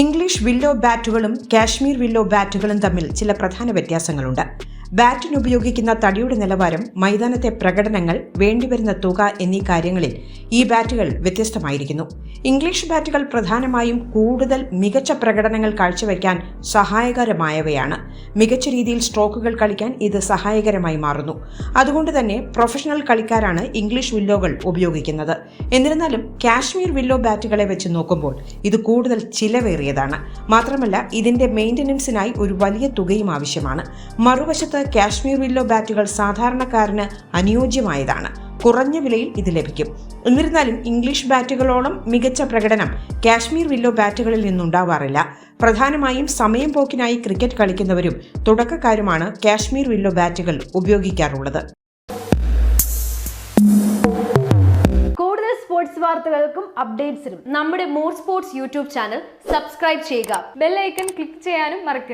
English willow ബാറ്റുകളും Kashmir willow ബാറ്റുകളും തമ്മിൽ ചില പ്രധാന വ്യത്യാസങ്ങളുണ്ട്. ബാറ്റിന് ഉപയോഗിക്കുന്ന തടിയുടെ നിലവാരം മൈതാനത്തെ പ്രകടനങ്ങൾ വേണ്ടിവരുന്ന തുക എന്നീ കാര്യങ്ങളിൽ ഈ ബാറ്റുകൾ വ്യത്യസ്തമായിരിക്കുന്നു. ഇംഗ്ലീഷ് ബാറ്റുകൾ പ്രധാനമായും കൂടുതൽ മികച്ച പ്രകടനങ്ങൾ കാഴ്ചവെക്കാൻ സഹായകരമായവയാണ്. മികച്ച രീതിയിൽ സ്ട്രോക്കുകൾ കളിക്കാൻ ഇത് സഹായകരമായി മാറുന്നു. അതുകൊണ്ട് തന്നെ പ്രൊഫഷണൽ കളിക്കാരാണ് ഇംഗ്ലീഷ് വില്ലോകൾ ഉപയോഗിക്കുന്നത്. എന്നിരുന്നാലും കാശ്മീർ വില്ലോ ബാറ്റുകളെ വെച്ച് നോക്കുമ്പോൾ ഇത് കൂടുതൽ ചിലവേറിയതാണ്. മാത്രമല്ല ഇതിന്റെ മെയിന്റനൻസിനായി ഒരു വലിയ തുകയും ആവശ്യമാണ്. മറുവശത്ത് കാശ്മീർ വില്ലോ ബാറ്റുകൾ സാധാരണക്കാരന് അനുയോജ്യമായതാണ്. കുറഞ്ഞ വിലയിൽ ഇത് ലഭിക്കും. എന്നിരുന്നാലും ഇംഗ്ലീഷ് ബാറ്റുകളോളം മികച്ച പ്രകടനം കാശ്മീർ വില്ലോ ബാറ്റുകളിൽ നിന്നുണ്ടാവാറില്ല. പ്രധാനമായും സമയം പോക്കിനായി ക്രിക്കറ്റ് കളിക്കുന്നവരും തുടക്കക്കാരുമാണ് കാശ്മീർ വില്ലോ ബാറ്റുകൾ ഉപയോഗിക്കാറുള്ളത്. കൂടുതൽ സ്പോർട്സ് വാർത്തകൾക്കും അപ്ഡേറ്റ്സിനും നമ്മുടെ more sports YouTube channel subscribe ചെയ്യുക. ബെല്ലൈക്കൺ ക്ലിക്ക് ചെയ്യാനും മറക്കരുത്.